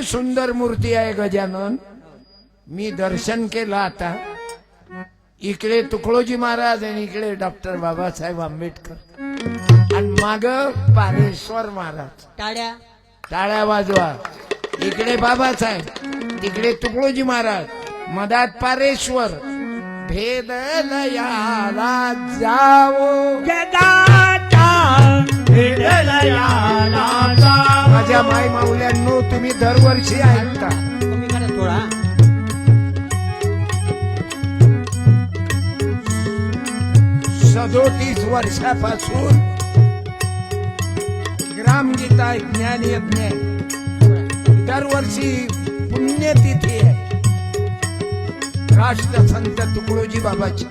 एवढी सुंदर मूर्ती आहे गजानन. मी दर्शन केलं आता. इकडे तुकडोजी महाराज आणि इकडे डॉक्टर बाबासाहेब आंबेडकर. आणि माग पारेश्वर महाराज. टाळ्या. टाळ्या वाजवा. इकडे बाबासाहेब तिकडे तुकडोजी महाराज. मधात पारेश्वर. भेद जावो. जगाचा माझ्या माय माऊल्यांनो तुम्ही दरवर्षी ऐकता. थोडा. सदोतीस वर्षापासून ग्रामगीता ज्ञान यज्ञ दरवर्षी पुण्यतिथी आहे. राष्ट्रसंत तुकडोजी बाबाची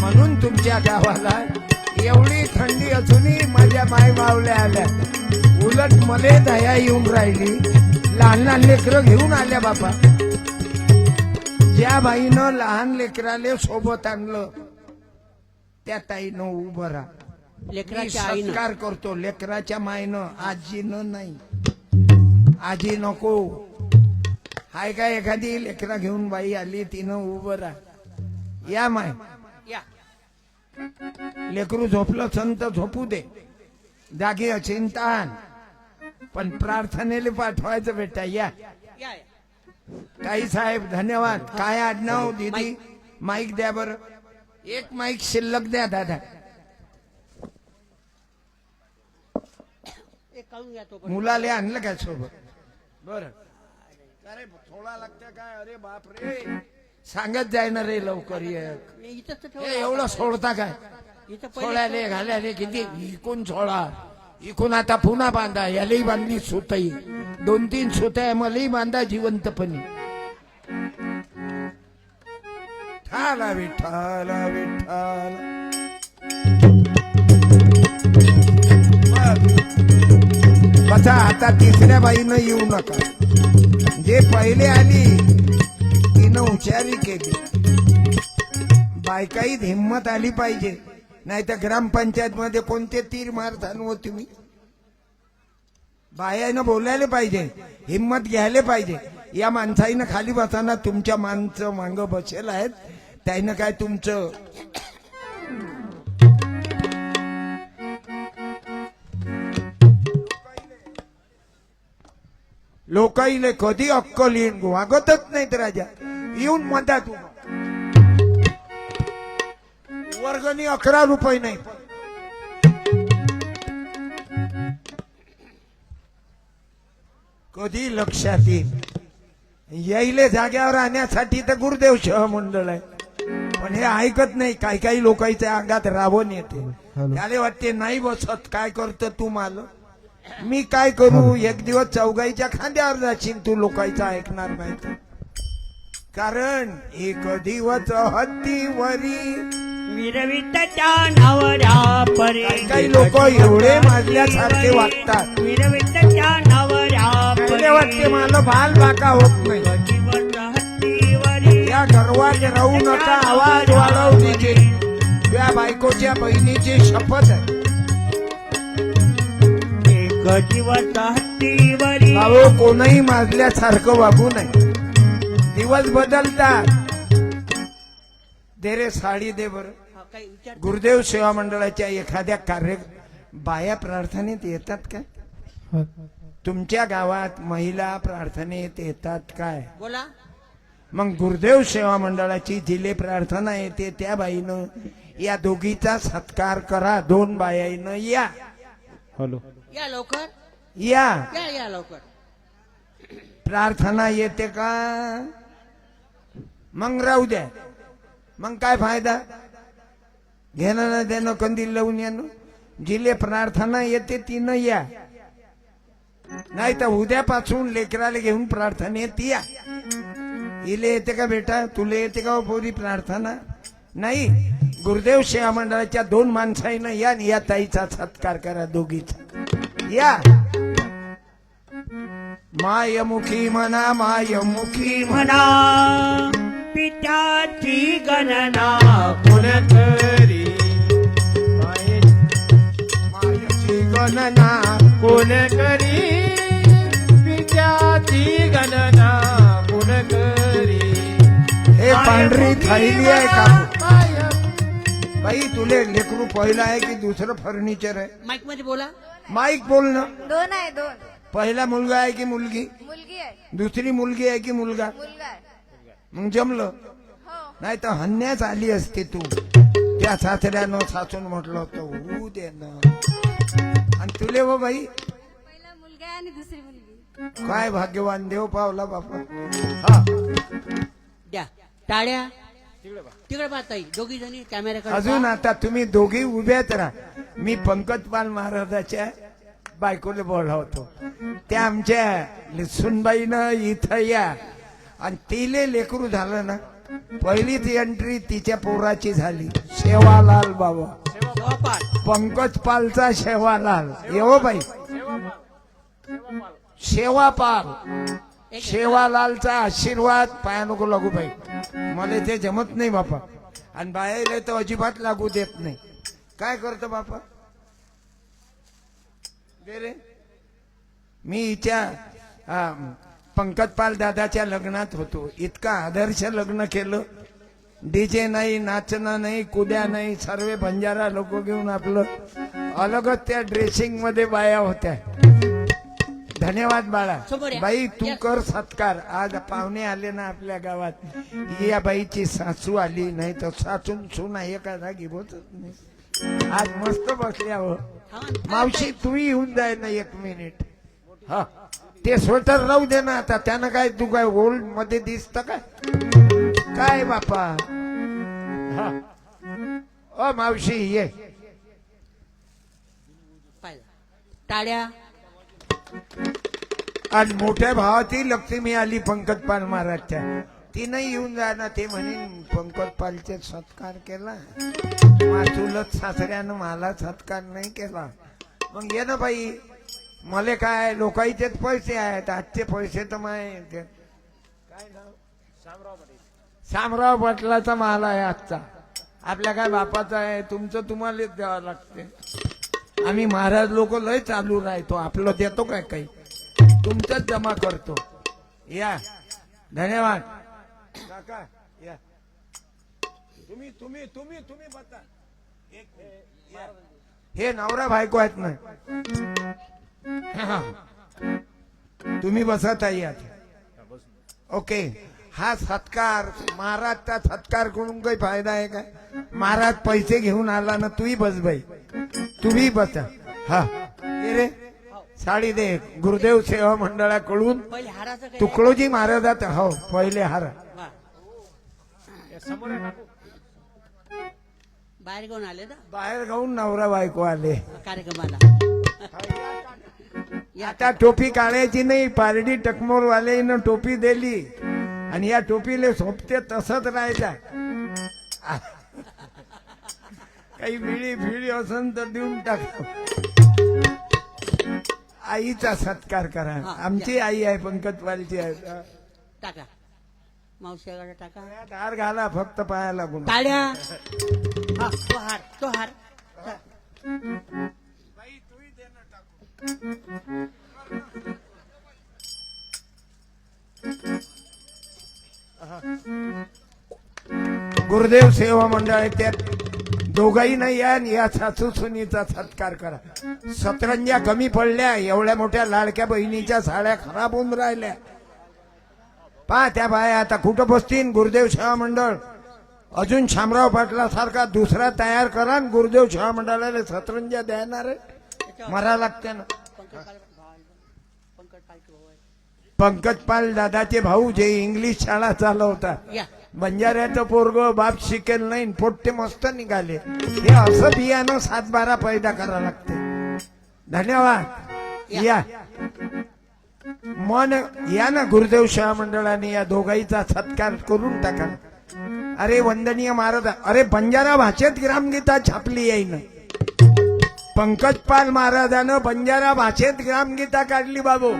म्हणून तुमच्या गावाला एवढी थंडी असूनही माझ्या माय मावल्या आल्या. उलट मले दया येऊन राहिली. लहान लहान लेकरं घेऊन आल्या बाबा ज्या बाईनं लहान लेकराले सोबत आणलं त्या ताईनं उभं राहा. मी लेकराच्या आईनं. सत्कार करतो लेकराच्या मायनं आजीनं नाही. आजी नको. हाय का एखादी लेकरा घेऊन बाई आली तिनं उभं राहा. या माय. लेकरू झोपलं संत झोपू दे. जागी अचिंतान पण प्रार्थनेले पाठवायचं बेटा या. ताई साहेब धन्यवाद. काय आडनाव दीदी? माईक द्या बरं. एक माईक शिल्लक द्या दादा. मुलाले आणलं काय सोबत? बर. अरे थोडा लागतं काय? अरे बाप रे सांगत जाय ना रे लवकर एक. मी इथंच तर हे ठेवलं. एवढं सोडता काय? इथं पहिले सोळ्याले घाल्याले किती? इकून सोळा इकून आता पुन्हा बांधा. यालाही बांधली सुतई. दोन तीन सुत्या मलाही बांधा जिवंतपणी. ठाला बस. बसा आता तिसऱ्या बाईनं येऊ नका. जे पहिले आली तिनं हुशारी केली. बायकाईत हिंमत आली पाहिजे. नाही तर ग्रामपंचायत मध्ये कोणते तीर मारतान हो तुम्ही? बायानं बोलायला पाहिजे हिंमत घ्यायला पाहिजे. या माणसाईनं खाली बसताना तुमच्या माणसं मांग बसेल आहेत. त्यानं काय तुमचं लोकाईले कधी अक्कल येईन वागतच नाहीत राजा. येऊन म्हणतात उभा. वर्गणी अकरा रुपये नाही. कधी लक्षात येईल? यायले जाग्यावर आणण्यासाठी तर गुरुदेव शह मंडळ आहे. पण हे ऐकत नाही काही काही लोकांच्या अंगात रावण येते. त्याला वाटते नाही बसत काय करत तू माल? मी काय करू? एक दिवस चौगाईच्या खांद्यावर जाशील तू लोकांचं ऐकणार नाही तर. कारण एक दिवस हत्तीवरी. मिरवितच्या नावऱ्या परे. काही लोक एवढे माजल्यासारखे वागतात. मिरवितच्या नावऱ्या पहिले वाटते मला बाल बाका होत नाही. या गर्वात राहू नका आवाज वाढवू तिचे त्या बायकोच्या बहिणीची शपथ आहे. एक दिवस हत्तीवरी. कोणही माजल्यासारखं वागू नये. दिवस बदलतात. दे रे साडी दे बर. हा, गुरुदेव सेवा मंडळाच्या एखाद्या कार्य बाया प्रार्थनेत येतात काय तुमच्या गावात महिला प्रार्थनेत येतात काय? बोला. मग गुरुदेव सेवा मंडळाची जिले प्रार्थना येते त्या बाईनं या दोघीचा सत्कार करा दोन बायानं या. हॅलो. या लवकर. या लवकर. प्रार्थना येते का? मग राहू द्या. मग काय फायदा? घेणं ना देणं कंदील लावून येणं. जिले प्रार्थना येते तिनं या. नाही तर उद्यापासून लेकराला घेऊन प्रार्थनेत या. इले येते का बेटा? तुले येते का हो पोरी प्रार्थना? नाही. गुरुदेव सेवा मंडळाच्या दोन माणसाईनं या आणि या ताईचा सत्कार करा दोघीचा. या. मायमुखी म्हणा मायमुखी म्हणा. विटाची गणना कोणतरी? माईची गणना कोण करी विटाची गणना कोण करी हे पांढरी थाळी आहे का? बाई तुले लेकरू पहिलं आहे की दुसरं फर्निचर आहे? माईकमध्ये बोला. माईक बोल ना. दोन आहे दोन. पहिला मुलगा आहे की मुलगी? मुलगी आहे. दुसरी मुलगी आहे की मुलगा? मुलगा आहे. मग जमलं. हो नाही तर हन्याच आली असते तू. त्या सासऱ्यानं सासून म्हटलं होतं होऊ दे ना. आणि तुले व बाई. पहिला मुलगा आहे आणि दुसरी मुलगी. काय भाग्यवान देव पावला बापा. हा. द्या. टाळ्या. तिकडे पाहता येईल दोघी जणी कॅमेऱ्याकडे अजून. आता तुम्ही दोघी उभ्याच राहा. मी पंकजपाल महाराजाच्या बायकोले बोलावतो. त्या आमच्या सुनबाईनं इथं या. आणि तिले लेकरू झालं ना पहिलीच एंट्री तिच्या पोराची झाली. शेवालाल बाबा. पंकज पालचा शेवालाल येवो हो बाई. शेवापाल. पाल शेवालालचा आशीर्वाद पाया नको लागू बाई. मला ते जमत नाही बापा. आणि बाहेर तर अजिबात लागू देत नाही. काय करतो बापा? दे रे. मी हिच्या पंकजपाल दादाच्या लग्नात होतो. इतका आदर्श लग्न केलं. डीजे नाही नाचणं नाही कुद्या नाही सर्व बंजारा लोक घेऊन आपलं अलगच त्या ड्रेसिंगमध्ये बाया होत्या. धन्यवाद बाळा. या. बाई तू. कर सत्कार. आज पाहुणे आले ना आपल्या गावात. या बाईची सासू आली नाही तर सासून सुना एका जागी बोलत नाही. आज मस्त बसल्या हो. मावशी तुम्ही येऊन जाय ना एक मिनिट हा. ते स्वेटर राहू दे ना आता. त्यानं काय तू काय ओल्डमध्ये दिसत काय काय बापा? हा. ओ मावशी ये. टाळ्या. आणि मोठ्या भावाची लक्ष्मी आली पंकज पाल महाराजच्या. तिनं येऊन जा ना ते म्हणे पंकज पालचे सत्कार केला. चुलत सासऱ्यानं मला सत्कार नाही केला. मग ये ना बाई. मले काय लोकांचेच पैसे आहेत आजचे पैसे तर माय. काय नाव? शामराव पाटलाचा माल आहे आजचा. आपल्या काय बापाचा आहे तुमचं तुम्हालाच द्यावं लागते. आम्ही महाराज लोक लय चालू राहतो आपलं देतो काय काही? तुमचंच जमा करतो. या. धन्यवाद. काका या. तुम्ही तुम्ही तुम्ही तुम्ही बता एक. हे नवरा बायको आहेत ना. तुम्ही बसत आहे आता. ओके हा सत्कार महाराजचा सत्कार करून काही फायदा आहे काय? महाराज पैसे घेऊन आला ना तूही बस बाई. तुम्ही बसा. हा. रे. साडी दे. गुरुदेव सेवा मंडळाकडून तुकडोजी महाराजात हो पहिले हार. बाहेर घेऊन आले ना बाहेर गाऊन नवरा बायको आले. कार्यक्रमाला. आता टोपी काढायची नाही पारडी टकमोर वाल्यानं टोपी दिली. आणि या टोपीले सोपते तसंच राहायचा काही विळी फिळी असन तर देऊन टाक. आईचा सत्कार करा. आमची आई आहे पंकजवालची आहे टाका. मावशीकडे टाका. हार घाला फक्त पाया लागून टाळ्या. तो हार तो हार. गुरुदेव सेवा मंडळ त्यात. दोघाही नाही या आणि या सासू सुनीचा सत्कार करा. सतरंजा कमी पडल्या एवढ्या मोठ्या लाडक्या बहिणीच्या साड्या खराब होऊन राहिल्या. पहा त्या बाया आता कुठं बसतील? गुरुदेव सेवा मंडळ. अजून शामराव पाटला सारखा दुसरा तयार करा आणि गुरुदेव सेवा मंडळाला सतरंजा देणार मरा लागते ना. पंकज पाल दादाचे भाऊ जे इंग्लिश शाळा चालवतात बंजाऱ्याचं पोरग बाप शिकेल नाही पोट्टे मस्त निघाले. हे असं बियाणं सात बारा पैदा करा लागते. धन्यवाद. या. मन या ना गुरुदेव शाह मंडळाने या दोघाईचा सत्कार करून टाका. अरे वंदनीय महाराज अरे बंजारा भाषेत ग्रामगीता छापली येईन पंकज पाल महाराजानं बंजारा भाषेत ग्रामगीता काढली बाबू.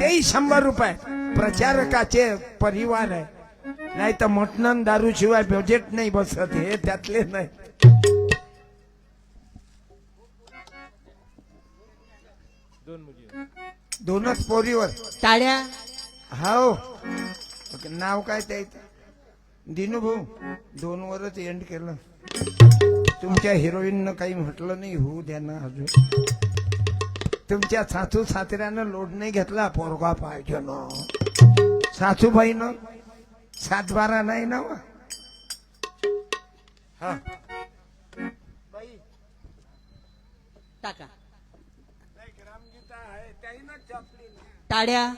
तेही शंभर रुपये. प्रचारकाचे परिवार आहे. नाही तर मटण दारू शिवाय बजेट नाही बसत हे त्यातले नाही. दोन मुली दोनच पोरीवर. टाळ्या हाव. नाव काय त्याचं दिनू भाऊ दोन वरच एंड केलं. तुमच्या हिरोईननं काही म्हटलं नाही होऊ द्या ना अजून. तुमच्या सासू सासऱ्यानं लोड नाही घेतला पोरगा पाहिजे ना. सासूबाईनं सात बारा नाही ना वा? हा. टाका. टाळ्या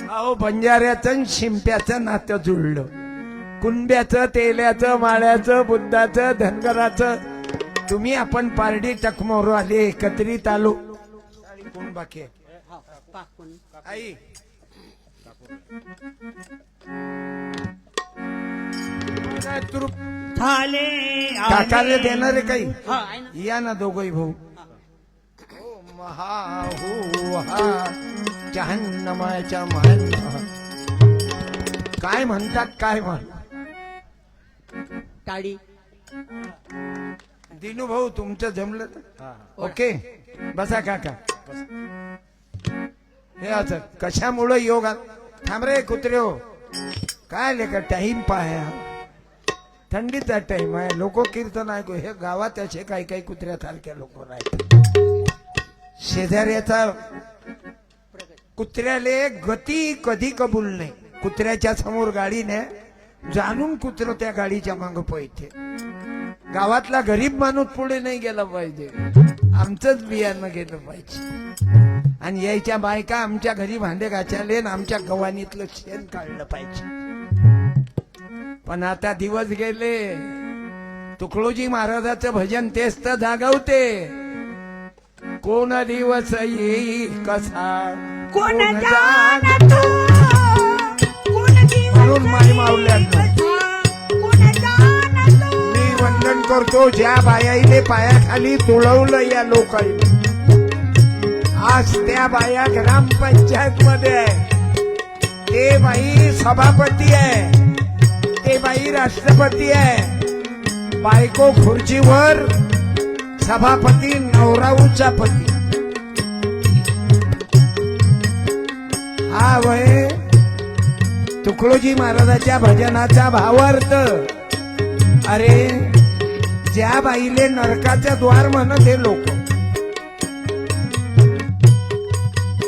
अहो बंजाऱ्याचं शिंप्याचं नातं जुळलं. कुंड्याचं तेल्याचं माळ्याचं बुद्धाचं धनगराचं. तुम्ही आपण पारडी टकमोर आले एकत्रित आलो. कोण बाकी आई. झाले काकाला देणार आहे काही? या ना दोघही भाऊ. जहन्नमाच्या महान काय म्हणतात काय म्हण? टाळी. दिनू भाऊ तुमचं जमलं तर? ओके. बसा काका. हे असं कशामुळं योग आ- थांब रे कुत्रे हो काय लेका टाइम पाया? थंडीचा टाइम आहे. लोक कीर्तन ऐकू. हे गावात असे काही काही कुत्र्यासारख्या लोक राहतात. शेजाऱ्याचा कुत्र्याले गती कधी कबूल नाही. कुत्र्याच्या समोर गाडीने जाणून कुत्र त्या गाडीच्या माग पळते. गावातला गरीब माणूस पुढे नाही गेला पाहिजे. आमचंच बियाणं गेलं पाहिजे. आणि यायच्या बायका आमच्या घरी भांडे घाचाले आणि आमच्या गव्हाणीतलं शेण काढलं पाहिजे. पण आता दिवस गेले. तुकडोजी महाराजाचं भजन तेच तर जागवते. कोण दिवस येईल कसा? कोण जाण- जाणतो? कोण दिवस म्हणून माई माऊल्यांनो. कसा, कोण जाणतो? मी वंदन करतो ज्या बायाईने पायाखाली तुळवलं या लोकांनी आज त्या बाया ग्रामपंचायत मध्ये आहे. ते बाई सभापती आहे. ते बाई राष्ट्रपती आहे. बायको खुर्चीवर सभापती नवराऊचा पती. हा वय तुकडोजी महाराजाच्या भजनाचा भावार्थ. अरे ज्या बाईले नरकाचा द्वार म्हणत हे लोक.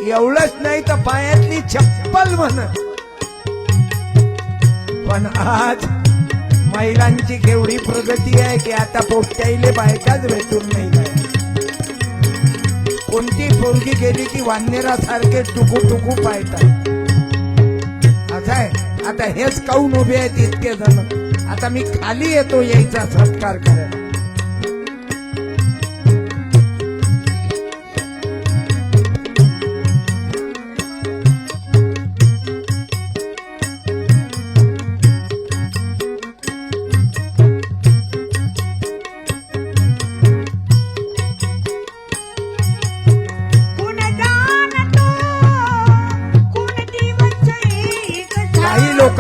एवढंच नाही तर पायातली चप्पल म्हणत. पण आज महिलांची केवढी प्रगती आहे की आता पोट्याईले बायकाच भेटून नाही कोणती पोरगी गेली की वानेरासारखे टुकू टुकू पाहतात? असं आहे आता हेच काऊन उभे आहेत इतके जण? आता मी खाली येतो यायचा सत्कार करायला.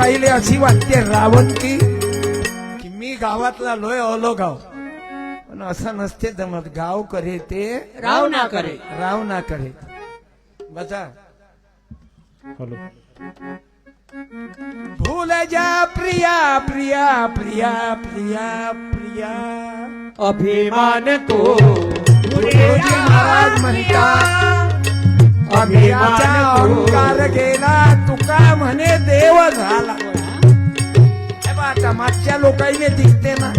लोकाईले अशी वाटते रावण की की मी गावातला लोय ओलो गाव पण असं नसते जमत. गाव करे ते राव ना करे. राव ना करे. हॅलो. भूल जा प्रिया प्रिया प्रिया प्रिया प्रिया. अभिमान तो अभिमाचा अहंकार गेला तुका म्हणे देव झाला. आता मागच्या लोकांनी दिसते ना.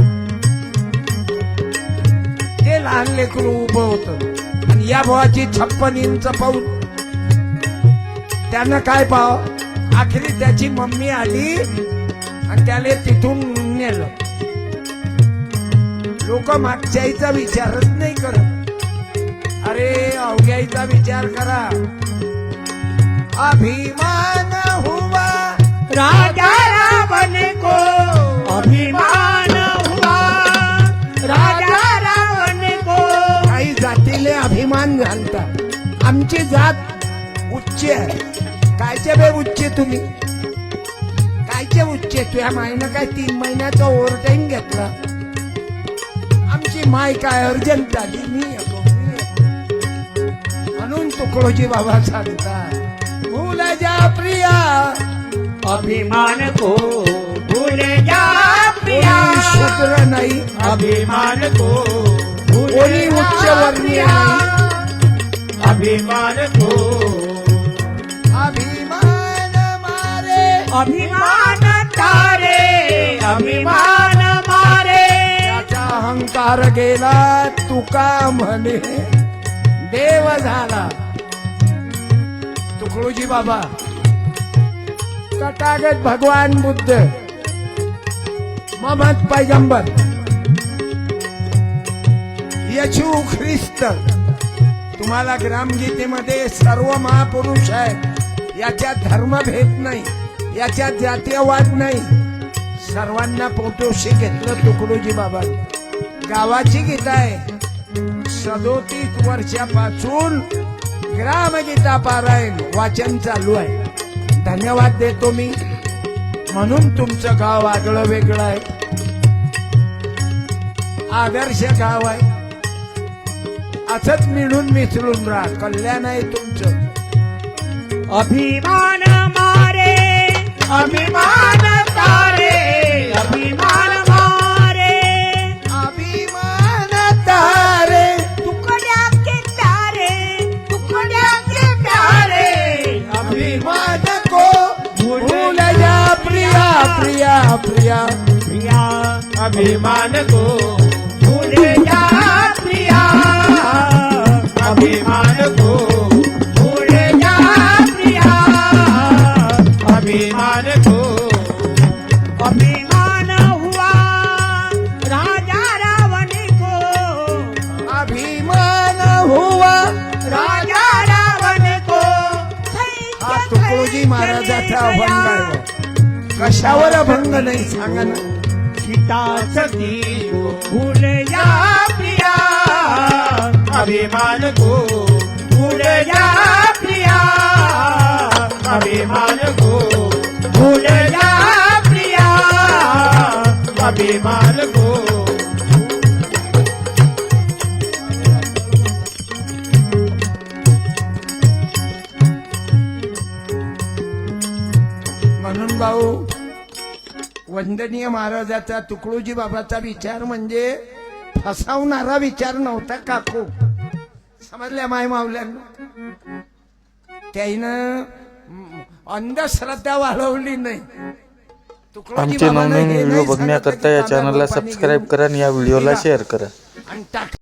ते लहान लेकरू उभं होत. आणि या भावाची छप्पन इंच पाऊल. त्यानं काय पाव आखरी त्याची मम्मी आली आणि त्याला तिथून नेलं. लोक मागच्याचा विचारच नाही करत. अरे अवघ्याईचा विचार करा. अभिमान हुआ राजा रावण को अभिमान हुआ। राजा रावण को काही जातीले अभिमान घालतात आमची जात उच्च आहे. कायचे बे उच्च तुम्ही? कायचे उच्च? तुझ्या मायनं काय तीन महिन्याचा ओव्हर घेतला? आमची माय काय अर्जंट आली मी येतो, म्हणून म्हणून तुकडोजी बाबा सांगतात. भूल जा प्रिया। अभिमान को भूल जा प्रिया। शूद्र नाही अभिमान को उच्चवर्णीय प्रिया. नाही अभिमान को अभिमान मारे। अभिमान तारे अभिमान मारे। अहंकार गेला तुका म्हणे देव झाला. तुकडोजी बाबा. तटागत भगवान बुद्ध. मोहम्मद पैगंबर. यशू ख्रिस्त. तुम्हाला ग्रामगीतेमध्ये सर्व महापुरुष आहेत. याच्यात धर्मभेद नाही. याच्यात जातीयवाद नाही. सर्वांना पोटोशी घेतलं तुकडोजी बाबा. गावाची गीता आहे. सदोतीस वर्षापासून ग्रामगीता पारायण वाचन चालू आहे. धन्यवाद देतो मी. म्हणून तुमचं गाव आगळं वेगळं आहे. आदर्श गाव आहे. असंच मिळून मिसळून राहा. कल्याण आहे तुमचं. अभिमान मारे अभिमान अभिमान प्रिया प्रिया। प्रिया अभिमान को भूल जा प्रिया। अभिमान को भूल जा प्रिया। अभिमान को अभिमान हुआ राजा रावण को। अभिमान हुआ राजा रावण को। तुकडोजी महाराजाचा आहे कशावर भंग नाही सांगा ना. सीता सती को प्रिया. अभिमान गो भूल प्रिया. अभिमान गो भूल प्रिया. अभिमान गो. भाऊ. वंदनीय महाराजाचा तुकडोजी बाबाचा विचार म्हणजे फसावणारा विचार नव्हता काकू. समजल्या माय मावल्यानं त्याईनं अंधश्रद्धा वाढवली नाही. तुकडोजी आमचे नवनवीन व्हिडिओ बघण्याकरता या चॅनलला सबस्क्राईब करा आणि या व्हिडिओला. शेअर करा. आणि टाक